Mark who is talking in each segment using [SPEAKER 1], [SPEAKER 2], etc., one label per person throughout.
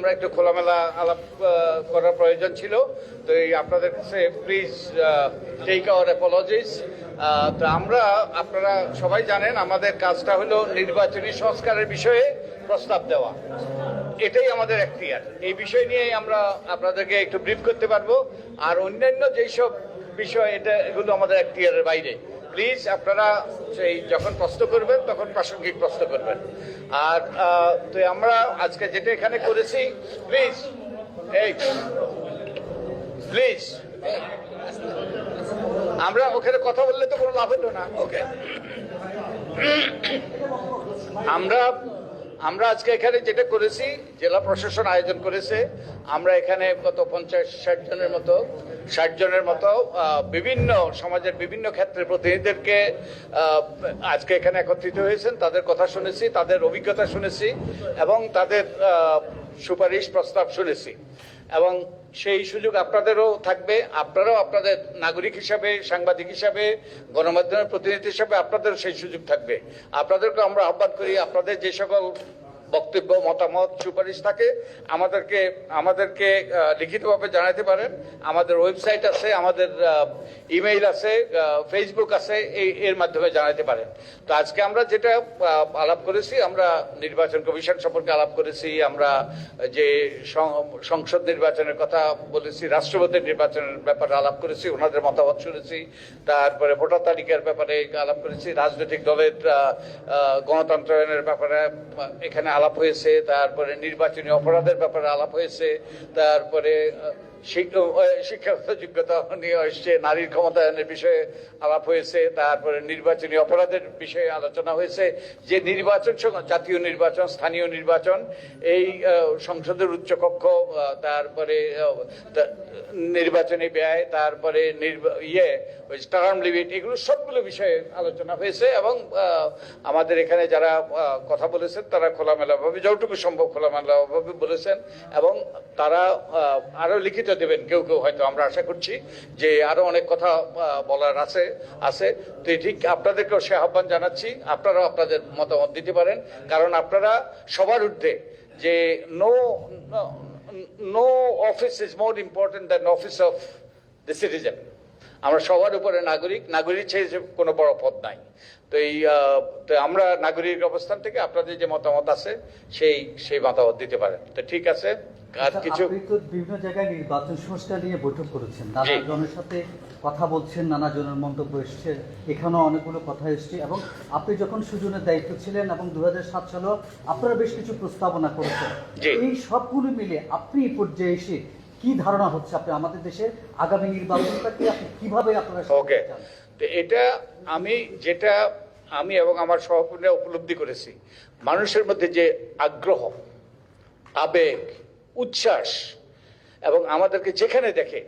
[SPEAKER 1] আমরা একটু খোলামেলা আলাপ করার প্রয়োজন ছিল। তো এই আপনাদের কাছে প্লিজ টেক আওয়ার অ্যাপোলজিস তো আমরা, আপনারা সবাই জানেন, আমাদের কাজটা হলো নির্বাচনী সংস্কারের বিষয়ে প্রস্তাব দেওয়া। এটাই আমাদের এখতিয়ার। এই বিষয় নিয়েই আমরা আপনাদেরকে একটু ব্রিফ করতে পারব। আর অন্যান্য যেসব বিষয়, এটা এগুলো আমাদের এখতিয়ারের বাইরে। প্লিজ আপনারা সেই যখন প্রশ্ন করবেন, তখন প্রাসঙ্গিক প্রশ্ন করবেন। আর তো আমরা আজকে যেটা এখানে করেছি প্লিজ এই প্লিজ আমরা ওখানে কথা বললে তো কোনো লাভ হলো না। ওকে আমরা আমরা আজকে এখানে যেটা করেছি, জেলা প্রশাসন আয়োজন করেছে, আমরা এখানে গত পঞ্চাশ, ষাট জনের মতো ষাট জনের মতো বিভিন্ন সমাজের বিভিন্ন ক্ষেত্রে প্রতিনিধিদেরকে আজকে এখানে একত্রিত হয়েছেন, তাদের কথা শুনেছি, তাদের অভিজ্ঞতা শুনেছি এবং তাদের সুপারিশ প্রস্তাব শুনেছি। এবং সেই সুযোগ আপনাদেরও থাকবে, আপনারাও আপনাদের নাগরিক হিসাবে, সাংবাদিক হিসাবে, গণমাধ্যমের প্রতিনিধি হিসাবে আপনাদেরও সেই সুযোগ থাকবে। আপনাদেরকে আমরা আহ্বান করি, আপনাদের যে সকল বক্তব্য, মতামত, সুপারিশ থাকে। আমাদেরকে আমাদেরকে লিখিতভাবে জানাতে পারেন। আমাদের ওয়েবসাইট আছে, আমাদের ইমেইল আছে ফেসবুক আছে, এই, এর মাধ্যমে জানাতে পারেন। তো আজকে আমরা যেটা আলাপ করেছি, আমরা নির্বাচন কমিশন সম্পর্কে আলাপ করেছি, আমরা যে সংসদ নির্বাচনের কথা বলেছি রাষ্ট্রপতির নির্বাচনের ব্যাপারে আলাপ করেছি, ওনাদের মতামত শুনেছি, তারপরে ভোটার তালিকার ব্যাপারে আলাপ করেছি, রাজনৈতিক দলের গণতন্ত্রায়নের ব্যাপারে এখানে আলাপ হয়েছে তারপরে নির্বাচনী অপরাধের ব্যাপারে আলাপ হয়েছে তারপরে শিক্ষাগত যোগ্যতা নিয়ে এসছে নারীর ক্ষমতায়নের বিষয়ে আলাপ হয়েছে তারপরে নির্বাচনী অপরাধের বিষয়ে আলোচনা হয়েছে। যে নির্বাচন জাতীয় নির্বাচন স্থানীয় নির্বাচন এই সংসদের উচ্চকক্ষ তারপরে নির্বাচনী ব্যয় তারপরে ইয়ে টার্ম লিমিট এগুলো সবগুলো বিষয়ে আলোচনা হয়েছে এবং আমাদের এখানে যারা কথা বলেছেন তারা খোলামেলাভাবে যতটুকু সম্ভব খোলামেলাভাবে বলেছেন এবং তারা আহ, আরও লিখিত দেবেন কেউ কেউ, হয়তো আমরা আশা করছি যে আরও অনেক কথা বলার আছে আছে। তো ঠিক আপনাদেরকেও সে আহ্বান জানাচ্ছি, আপনারাও আপনাদের মতামত দিতে পারেন। কারণ আপনারা সবার ঊর্ধ্বে যে no no office is more important than office of the citizen আমরা সবার উপরে নাগরিক নাগরিক ছেড়ে কোনো বড় পদ নাই। তো এই তো আমরা নাগরিক অবস্থান থেকে আপনাদের যে মতামত আছে, সেই সেই মতামত দিতে পারেন। তো ঠিক আছে। আর কিছু
[SPEAKER 2] আপনি তো বিভিন্ন জায়গায় নির্বাচন সংস্কার নিয়ে বৈঠক করেছেন। নানা জনের সাথে কথা বলছেন নানা জনের মন্তব্য এসছে এখানেও অনেকগুলো কথা এসছে এবং আপনি যখন সুজনের দায়িত্ব ছিলেন এবং দু সাত সালেও আপনারা বেশ কিছু প্রস্তাবনা করেছেন। এই সবগুলো মিলে আপনি এই পর্যায়ে এসে কি ধারণা হচ্ছে আপনি আমাদের দেশে আগামী নির্বাচনটাকে আপনি কীভাবে আপনারা
[SPEAKER 1] ওকে। তো এটা আমি যেটা আমি এবং আমার সহকর্মীরা উপলব্ধি করেছি মানুষের মধ্যে যে আগ্রহ আবেগ উচ্ছ্বাস। এবং আমাদেরকে যেখানে দেখে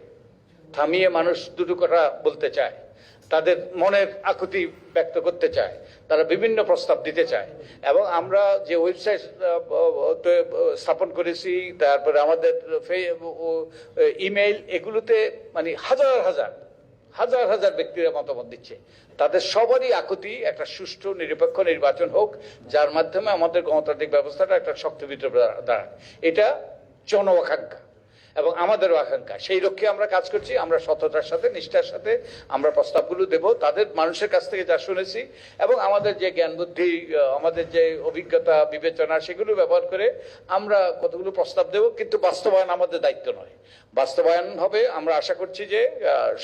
[SPEAKER 1] থামিয়ে মানুষ দুটো কথা বলতে চায়, তাদের মনের আকুতি ব্যক্ত করতে চায়, তারা বিভিন্ন প্রস্তাব দিতে চায়। এবং আমরা যে ওয়েবসাইট স্থাপন করেছি, তারপরে আমাদের ইমেইল এগুলোতে মানে হাজার হাজার হাজার হাজার ব্যক্তিরা মতামত দিচ্ছে। তাদের সবারই আকুতি একটা সুষ্ঠু, নিরপেক্ষ নির্বাচন হোক, যার মাধ্যমে আমাদের গণতান্ত্রিক ব্যবস্থাটা একটা শক্তিভিত দাঁড়ায় এটা জন আকাঙ্ক্ষা এবং আমাদেরও আকাঙ্ক্ষা। সেই লক্ষ্যে আমরা কাজ করছি, আমরা সততার সাথে, নিষ্ঠার সাথে আমরা প্রস্তাবগুলো দেব, তাদের মানুষের কাছ থেকে যা শুনেছি এবং আমাদের যে জ্ঞান বুদ্ধি আমাদের যে অভিজ্ঞতা, বিবেচনা, সেগুলো ব্যবহার করে আমরা কতগুলো প্রস্তাব দেব, কিন্তু বাস্তবায়ন আমাদের দায়িত্ব নয়। বাস্তবায়ন হবে, আমরা আশা করছি যে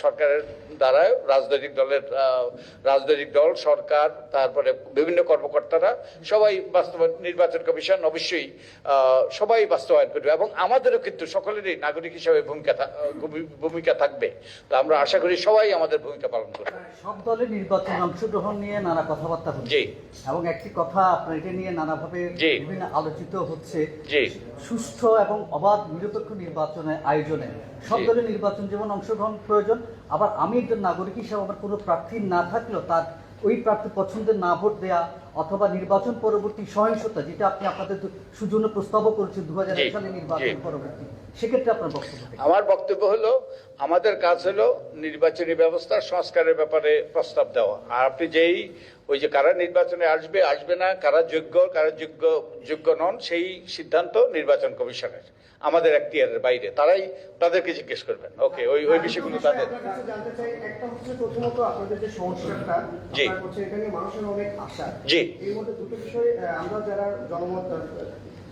[SPEAKER 1] সরকারের দ্বারা রাজনৈতিক দলের রাজনৈতিক দল, সরকার, তারপরে বিভিন্ন কর্মকর্তারা সবাই বাস্তবায়ন, নির্বাচন কমিশন অবশ্যই সবাই বাস্তবায়ন করবে এবং আমাদেরও কিন্তু সকলেরই নাগরিক হিসাবে ভূমিকা ভূমিকা থাকবে। তো আমরা আশা করি সবাই আমাদের ভূমিকা পালন করবে।
[SPEAKER 2] সব দলের নির্বাচনে অংশগ্রহণ নিয়ে নানা কথাবার্তা হচ্ছে। এবং একটি কথা আপনার এটা নিয়ে নানাভাবে। বিভিন্ন আলোচিত হচ্ছে।
[SPEAKER 1] জি।
[SPEAKER 2] সুষ্ঠু এবং অবাধ নিরপেক্ষ নির্বাচনের আয়োজনে। সব দলের নির্বাচন যেমন অংশগ্রহণ প্রয়োজন আবার আমি একজন নাগরিক হিসাবে আমার কোনো প্রার্থী না থাকলেও তার ওই প্রার্থী পছন্দের না ভোট দেয়া অথবা নির্বাচন পরবর্তী সহিংসতা যেটা আপনি আপনাদের সুজন্য প্রস্তাবও করেছেন দু হাজার সালে নির্বাচন পরবর্তী। সেক্ষেত্রে আপনার বক্তব্য
[SPEAKER 1] আমার বক্তব্য হলো আমাদের কাজ হলো নির্বাচনী ব্যবস্থা সংস্কারের ব্যাপারে প্রস্তাব দেওয়া। আর আপনি যেই ওই যে কারা নির্বাচনে আসবে আসবে না কারা যোগ্য কারা যোগ্য যোগ্য নন সেই সিদ্ধান্ত নির্বাচন কমিশনের। আমাদের এখতিয়ারের বাইরে তারাই তাদেরকে জিজ্ঞেস করবেন ওকে ওই ওই বিষয়গুলো তাদের জি। জি।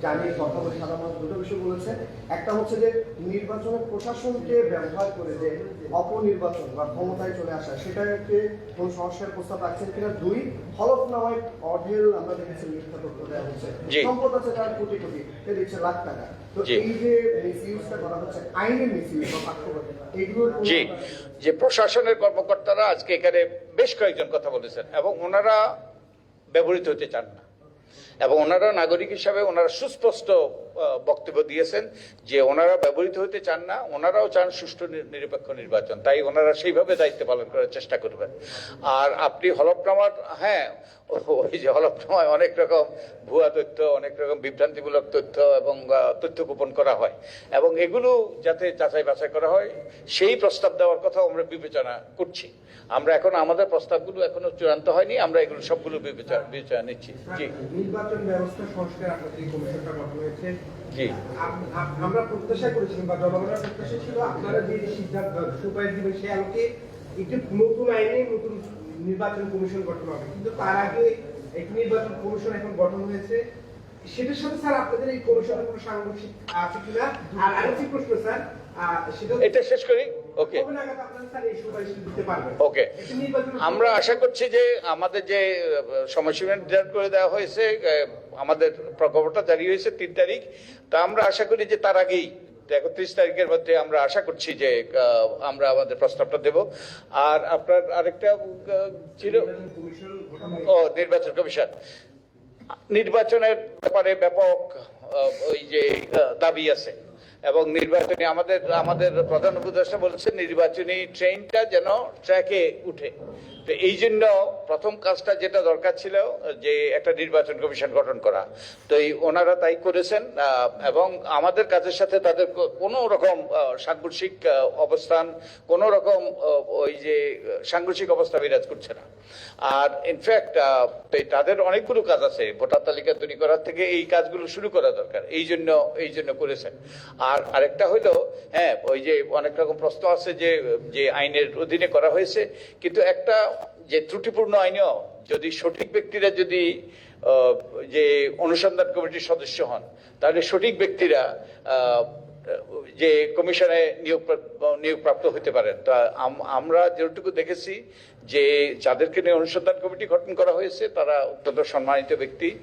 [SPEAKER 3] এর মধ্যে দুটো বিষয় আহ, আমরা যারা জনমত আহ, জানি কথা বলি সাধারণত দুটো বিষয় বলেছে। একটা হচ্ছে যে নির্বাচনের প্রশাসনকে ব্যবহার করে যে অপনির্বাচন বা ক্ষমতায় চলে আসা সেটাকে কোন সংস্কার প্রস্তাব রাখছেন কিনা। দুই হলফনামায় অঢেল আমরা দেখেছি মিথ্যা তথ্য দেওয়া হচ্ছে। সম্পদ আছে তার কোটি কোটি সে দিচ্ছে লাখ টাকা।
[SPEAKER 1] জি।
[SPEAKER 3] যে
[SPEAKER 1] প্রশাসনের কর্মকর্তারা আজকে এখানে বেশ কয়েকজন কথা বলেছেন এবং ওনারা ব্যবহৃত হতে চান না। এবং ওনারা নাগরিক হিসাবে ওনারা সুস্পষ্ট বক্তব্য দিয়েছেন যে ওনারা ব্যবহৃত হতে চান না, ওনারাও চান সুষ্ঠু নিরপেক্ষ নির্বাচন। তাই ওনারা সেইভাবে দায়িত্ব পালন করার চেষ্টা করবেন। আর আপনি হলফনামার হ্যাঁ ওই যে হলফনামায় অনেক রকম ভুয়া তথ্য, অনেক রকম বিভ্রান্তিমূলক তথ্য এবং তথ্য গোপন করা হয়। এবং এগুলো যাতে যাচাই বাছাই করা হয়, সেই প্রস্তাব দেওয়ার কথা আমরা বিবেচনা করছি। আমরা এখন, আমাদের প্রস্তাবগুলো এখনও চূড়ান্ত হয়নি, আমরা এগুলো সবগুলো বিবেচনা বিবেচনা নিচ্ছি। জি।
[SPEAKER 3] নির্বাচন ব্যবস্থা সংস্কার আপনাদের এই কমিশনটা গঠন হয়েছে। আমরা প্রত্যাশা করেছিলাম বা জনগণের প্রত্যাশা ছিল আপনারা যে সিদ্ধান্ত সুপারিশ দিবেন সে আলোকে একটি নতুন আইনে নতুন নির্বাচন কমিশন গঠন হবে। কিন্তু তার আগে একটি নির্বাচন কমিশন এখন গঠন হয়েছে। সেটার সাথে স্যার আপনাদের এই কমিশনের কোনো সাংঘর্ষিক আছে কিনা? আর আরেকটি প্রশ্ন স্যার। সেটা
[SPEAKER 1] এটা শেষ করি। ওকে ওকে আমরা আশা করছি যে আমাদের যে সময়সীমা নির্ধারণ করে দেওয়া হয়েছে আমাদের প্রকল্পটা জারি হয়েছে তিন তারিখ তা আমরা আশা করি যে তার আগেই একত্রিশ তারিখের মধ্যে আমরা আশা করছি যে আমরা আমাদের প্রস্তাবটা দেব। আর আপনার আরেকটা ছিল? ও নির্বাচন কমিশন। নির্বাচনের ব্যাপারে ব্যাপক ওই যে দাবি আছে। এবং নির্বাচনী আমাদের আমাদের প্রধান উপদেষ্টা বলেছে নির্বাচনী ট্রেনটা যেন ট্র্যাকে উঠে। তো এই জন্য প্রথম কাজটা যেটা দরকার ছিল, যে একটা নির্বাচন কমিশন গঠন করা। তো এই ওনারা তাই করেছেন এবং আমাদের কাজের সাথে তাদের কোনো রকম সাংঘর্ষিক অবস্থান, কোনো রকম ওই যে, সাংঘর্ষিক অবস্থা বিরাজ করছে না। আর ইনফ্যাক্ট তাদের অনেকগুলো কাজ আছে, ভোটার তালিকা তৈরি করার থেকে এই কাজগুলো শুরু করা দরকার। এই জন্য এই জন্য করেছেন। আর আরেকটা হইল হ্যাঁ ওই যে অনেক রকম প্রশ্ন আছে যে যে আইনের অধীনে করা হয়েছে, কিন্তু একটা যে ত্রুটিপূর্ণ আইনেও যদি সঠিক ব্যক্তিরা যদি যে অনুসন্ধান কমিটির সদস্য হন, তাহলে সঠিক ব্যক্তিরা যে কমিশনে নিয়োগ প্রা- নিয়োগপ্রাপ্ত হতে পারেন। তা আমরা যেটুকু দেখেছি যে যাদেরকে নিয়ে অনুসন্ধান কমিটি গঠন করা হয়েছে, তারা অত্যন্ত সম্মানিত ব্যক্তি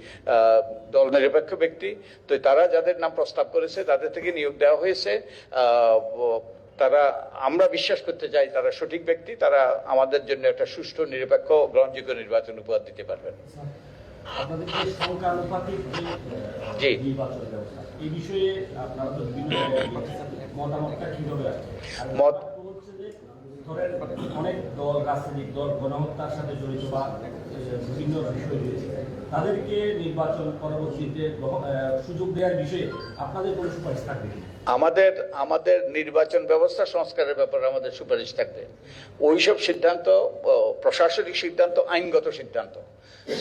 [SPEAKER 1] দল নিরপেক্ষ ব্যক্তি। তো তারা যাদের নাম প্রস্তাব করেছে, তাদের থেকে নিয়োগ দেওয়া হয়েছে। তারা আমরা বিশ্বাস করতে চাই তারা সঠিক ব্যক্তি তারা আমাদের জন্য একটা সুষ্ঠু নিরপেক্ষ গ্রহণযোগ্য নির্বাচন উপহার দিতে পারবেন জি। মত-
[SPEAKER 4] ধরেন অনেক দল রাজনৈতিক দল গণহত্যার সাথে জড়িত বা বিভিন্ন বিষয় রয়েছে তাদেরকে নির্বাচন পরবর্তীতে সুযোগ দেওয়ার বিষয়ে আপনাদের কোনো সুপারিশ থাকবে?
[SPEAKER 1] আমাদের আমাদের নির্বাচন ব্যবস্থা সংস্কারের ব্যাপারে আমাদের সুপারিশ থাকবে। ওইসব সিদ্ধান্ত প্রশাসনিক সিদ্ধান্ত, আইনগত সিদ্ধান্ত।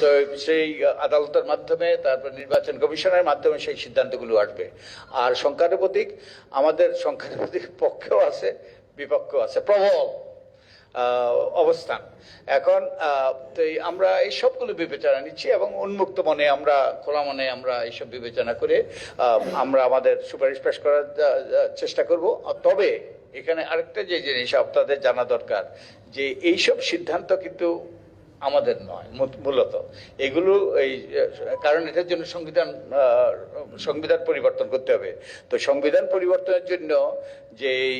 [SPEAKER 1] তো সেই আদালতের মাধ্যমে, তারপর নির্বাচন কমিশনের মাধ্যমে সেই সিদ্ধান্তগুলো আসবে। আর সংখ্যানুপাতিক, আমাদের সংখ্যানুপাতিক পক্ষেও আছে, বিপক্ষেও আছে, প্রবল। অবস্থান। এখন আমরা এই সবগুলো বিবেচনা নিচ্ছি এবং উন্মুক্ত মনে আমরা, খোলা মনে আমরা এইসব বিবেচনা করে আমরা আমাদের সুপারিশ পেশ করার চেষ্টা করব। তবে এখানে আরেকটা যে জিনিস আপনাদের জানা দরকার, যে এইসব সিদ্ধান্ত কিন্তু আমাদের নয় মূলত। এগুলো এই, কারণ এটার জন্য সংবিধান সংবিধান পরিবর্তন করতে হবে। তো সংবিধান পরিবর্তনের জন্য যেই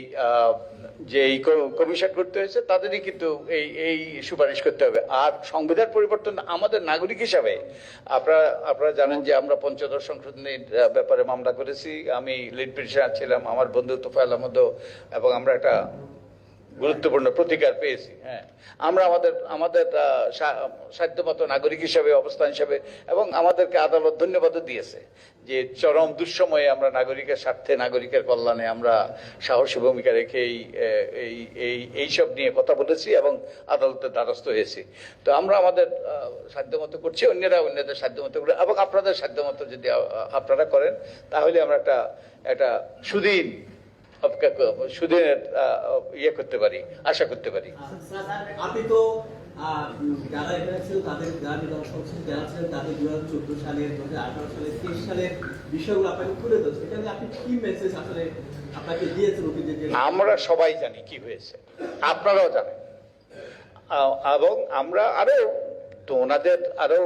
[SPEAKER 1] যেই কমিশন করতে হয়েছে, তাদেরই কিন্তু এই এই সুপারিশ করতে হবে। আর সংবিধান পরিবর্তন আমাদের নাগরিক হিসাবে, আপনারা আপনারা জানেন যে আমরা পঞ্চদশ সংশোধনীর ব্যাপারে মামলা করেছি। আমি লিড পিটিশনার ছিলাম, আমার বন্ধু তোফায়েল আহমদও, এবং আমরা একটা গুরুত্বপূর্ণ প্রতিকার পেয়েছি হ্যাঁ। আমরা আমাদের আমাদের সাধ্যমতো নাগরিক হিসাবে, অবস্থান হিসাবে, এবং আমাদেরকে আদালত ধন্যবাদও দিয়েছে যে চরম দুঃসময়ে আমরা নাগরিকের স্বার্থে, নাগরিকের কল্যাণে আমরা সাহসী ভূমিকা রেখে এই এই এই, এইসব নিয়ে কথা বলেছি এবং আদালতের দ্বারস্থ হয়েছি। তো আমরা আমাদের সাধ্যমতো করছি, অন্যরা অন্যদের সাধ্যমতো করে, এবং আপনাদের সাধ্যমতো যদি আপনারা করেন, তাহলে আমরা একটা একটা সুদিন সুদিনের ইয়ে করতে পারি আশা করতে পারি।
[SPEAKER 5] আপনি তো যারা এখানে ছিল তাদের যারা নির্বাচন যারা ছিলেন তাদের দু হাজার চোদ্দ সালের দু হাজার আঠারো সালের তেইশ সালের বিষয়গুলো আপনাকে তুলে ধরছে। এখানে আপনি কি মেসেজ আসলে আপনাকে দিয়েছেন অতীতে
[SPEAKER 1] আমরা সবাই জানি কি হয়েছে। আপনারাও জানেন। এবং আমরা আরও তো ওনাদের আরও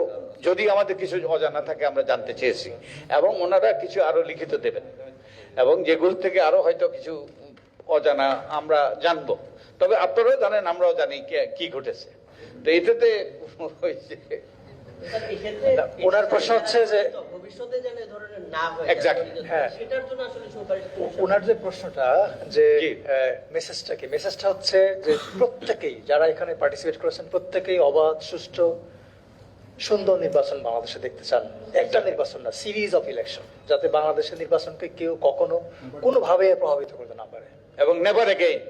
[SPEAKER 1] যদি আমাদের কিছু অজানা থাকে আমরা জানতে চেয়েছি। এবং ওনারা কিছু আরও লিখিত দেবেন। এবং যেগুলো থেকে আরও হয়তো কিছু অজানা আমরা জানব। তবে আপনারাও জানেন আমরাও জানি কি ঘটেছে। তো এটাতে
[SPEAKER 6] ওনার প্রশ্ন হচ্ছে যে-
[SPEAKER 5] ভবিষ্যতে যেন এ ধরনের না হয়
[SPEAKER 6] হ্যাঁ। ওনার যে প্রশ্নটা যে মেসেজটা কি? মেসেজটা হচ্ছে যে প্রত্যেকেই যারা এখানে পার্টিসিপেট করেছেন প্রত্যেকেই অবাধ সুষ্ঠু সুন্দর নির্বাচন বাংলাদেশে দেখতে চান একটা নির্বাচন না সিরিজ অফ ইলেকশন যাতে বাংলাদেশের নির্বাচনকে কেউ কখনো কোনোভাবে প্রভাবিত করতে না পারে।
[SPEAKER 1] এবং নেভার এগেইন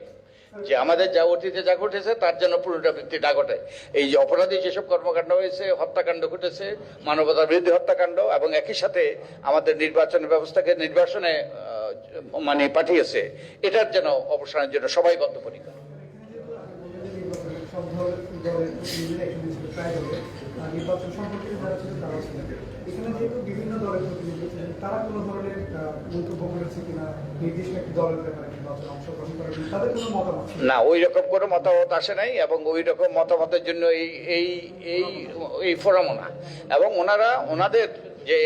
[SPEAKER 1] যে আমাদের যা অতীতে যা ঘটেছে তার জন্য পুনরাবৃত্তি না ঘটে এই যে অপরাধী যেসব কর্মকাণ্ড হয়েছে হত্যাকাণ্ড ঘটেছে মানবতার বিরুদ্ধে হত্যাকাণ্ড এবং একই সাথে আমাদের নির্বাচন ব্যবস্থাকে নির্বাচনে মানে পাঠিয়েছে এটার যেন অবসানের জন্য সবাই বদ্ধপরিকর।
[SPEAKER 7] নির্বাচন সম্পর্কে যারা ছিল তারাও ছিলেন এখানে যেহেতু বিভিন্ন দলের প্রতিনিধি ছিলেন তারা কোনো ধরনের মন্তব্য করেছে কিনা, নির্দিষ্ট একটি দলের ব্যাপারে
[SPEAKER 1] না। ওই রকম কোনো মতামত আসে নাই এবং ওই রকম মতামতের জন্য এই এই এই এই ফোরামও না। এবং ওনারা, ওনাদের যে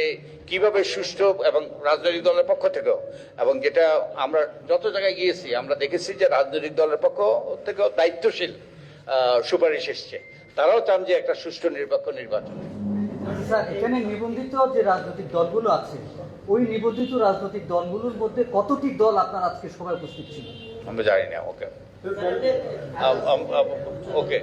[SPEAKER 1] কীভাবে সুষ্ঠু এবং রাজনৈতিক দলের পক্ষ থেকেও, এবং যেটা আমরা যত জায়গায় গিয়েছি, আমরা দেখেছি যে রাজনৈতিক দলের পক্ষ থেকেও দায়িত্বশীল সুপারিশ এসছে। তারাও চান যে একটা সুষ্ঠু নিরপেক্ষ নির্বাচন।
[SPEAKER 2] স্যার এখানে নিবন্ধিত যে রাজনৈতিক দলগুলো আছে ওই নিবন্ধিত রাজনৈতিক দলগুলোর মধ্যে কতটি দল আপনার আজকে সবাই উপস্থিত ছিল?
[SPEAKER 1] আমরা জানি না ওকে। ওকে।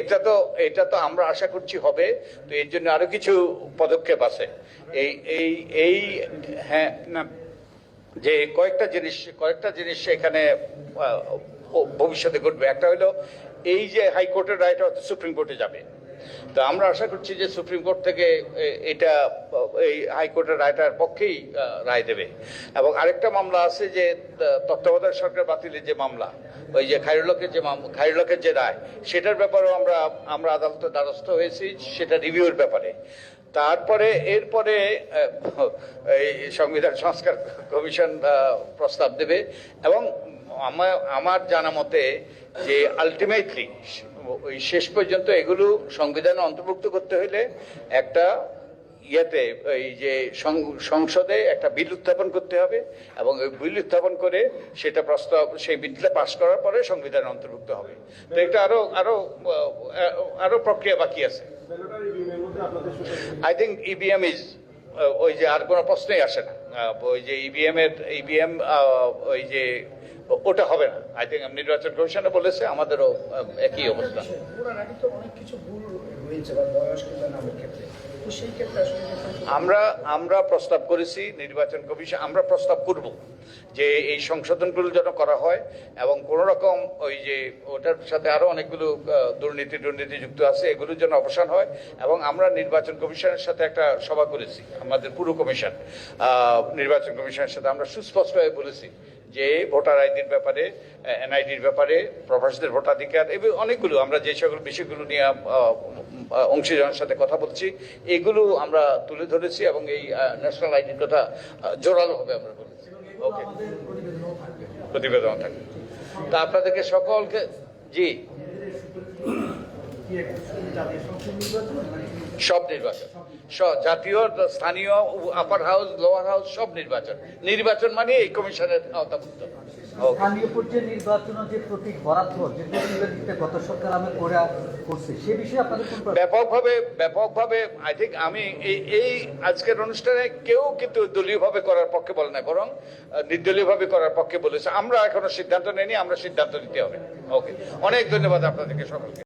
[SPEAKER 5] এটা
[SPEAKER 1] তো এটা তো আমরা আশা করছি হবে তো এর জন্য আরও কিছু পদক্ষেপ আছে। এই এই এই হ্যাঁ না। যে কয়েকটা জিনিস কয়েকটা জিনিস এখানে ভবিষ্যতে ঘটবে। একটা হলো, এই যে হাইকোর্টের রায়টা হয়তো সুপ্রিম কোর্টে যাবে। তো আমরা আশা করছি যে সুপ্রিম কোর্ট থেকে এটা এই হাইকোর্টের রায়টার পক্ষেই রায় দেবে। এবং আরেকটা মামলা আছে যে তত্ত্বাবধায়ক সরকার বাতিলের যে মামলা, ওই যে খাইরুলকের যে খাইরুলকের যে রায়, সেটার ব্যাপারেও আমরা আমরা আদালতের দ্বারস্থ হয়েছি, সেটা রিভিউর ব্যাপারে। তারপরে, এরপরে এই সংবিধান সংস্কার কমিশন প্রস্তাব দেবে এবং আমার আমার জানা মতে যে আলটিমেটলি ওই শেষ পর্যন্ত এগুলো সংবিধানে অন্তর্ভুক্ত করতে হলে একটা ইয়েতে এই যে সংসদে একটা বিল উত্থাপন করতে হবে এবং ওই বিল উত্থাপন করে সেটা প্রস্তাব, সেই বিলটা পাশ করার পরে সংবিধানে অন্তর্ভুক্ত হবে। তো এটা আরও আরও আরও প্রক্রিয়া বাকি আছে। আই থিঙ্ক ইভিএম ইজ ওই যে আর কোনো প্রশ্নই আসে না। ওই যে ইভিএম এর ইভিএম ওই যে, ওটা হবে না। আই থিঙ্ক নির্বাচন কমিশনে বলেছে, আমাদেরও একই অবস্থা।
[SPEAKER 7] অনেক কিছু ভুল বা বয়স কিংবা নামের ক্ষেত্রে।
[SPEAKER 1] আমরা আমরা প্রস্তাব করেছি নির্বাচন কমিশন, আমরা প্রস্তাব করব যে এই সংশোধনগুলো যেন করা হয় এবং কোন রকম ওই যে ওটার সাথে আরও অনেকগুলো দুর্নীতি দুর্নীতি যুক্ত আছে এগুলোর জন্য অবসান হয় এবং আমরা নির্বাচন কমিশনের সাথে একটা সভা করেছি, আমাদের পুরো কমিশন নির্বাচন কমিশনের সাথে আমরা সুস্পষ্টভাবে বলেছি যে ভোটার আইডির ব্যাপারে এনআইডির ব্যাপারে প্রবাসীদের ভোটাধিকার এবং অনেকগুলো আমরা যে সকল বিষয়গুলো নিয়ে আহ, সাথে কথা বলছি এগুলো আমরা তুলে ধরেছি এবং এই ন্যাশনাল আইডির কথা জোরালোভাবে আমরা বলেছি। ওকে প্রতিবেদন থাকবে। তা আপনাদেরকে সকলকে জি।
[SPEAKER 7] মানে
[SPEAKER 1] সব নির্বাচন। সব জাতীয় স্থানীয় আপার হাউস লোয়ার হাউস সব নির্বাচন। নির্বাচন মানে এই কমিশনের আওতাভুক্ত।
[SPEAKER 2] স্থানীয় পর্যায়ে নির্বাচনের যে প্রতীক বরাদ্দ যে গত সরকার আমি করে করছে সে বিষয়ে আপনাদের
[SPEAKER 1] ব্যাপকভাবে ব্যাপকভাবে আই থিঙ্ক আমি এই এই আজকের অনুষ্ঠানে কেউ কিন্তু দলীয়ভাবে করার পক্ষে বলে না বরং নির্দলীয়ভাবে করার পক্ষে বলেছে। আমরা এখনও সিদ্ধান্ত নেইনি আমরা সিদ্ধান্ত নিতে হবে। ওকে অনেক ধন্যবাদ আপনাদেরকে সকলকে।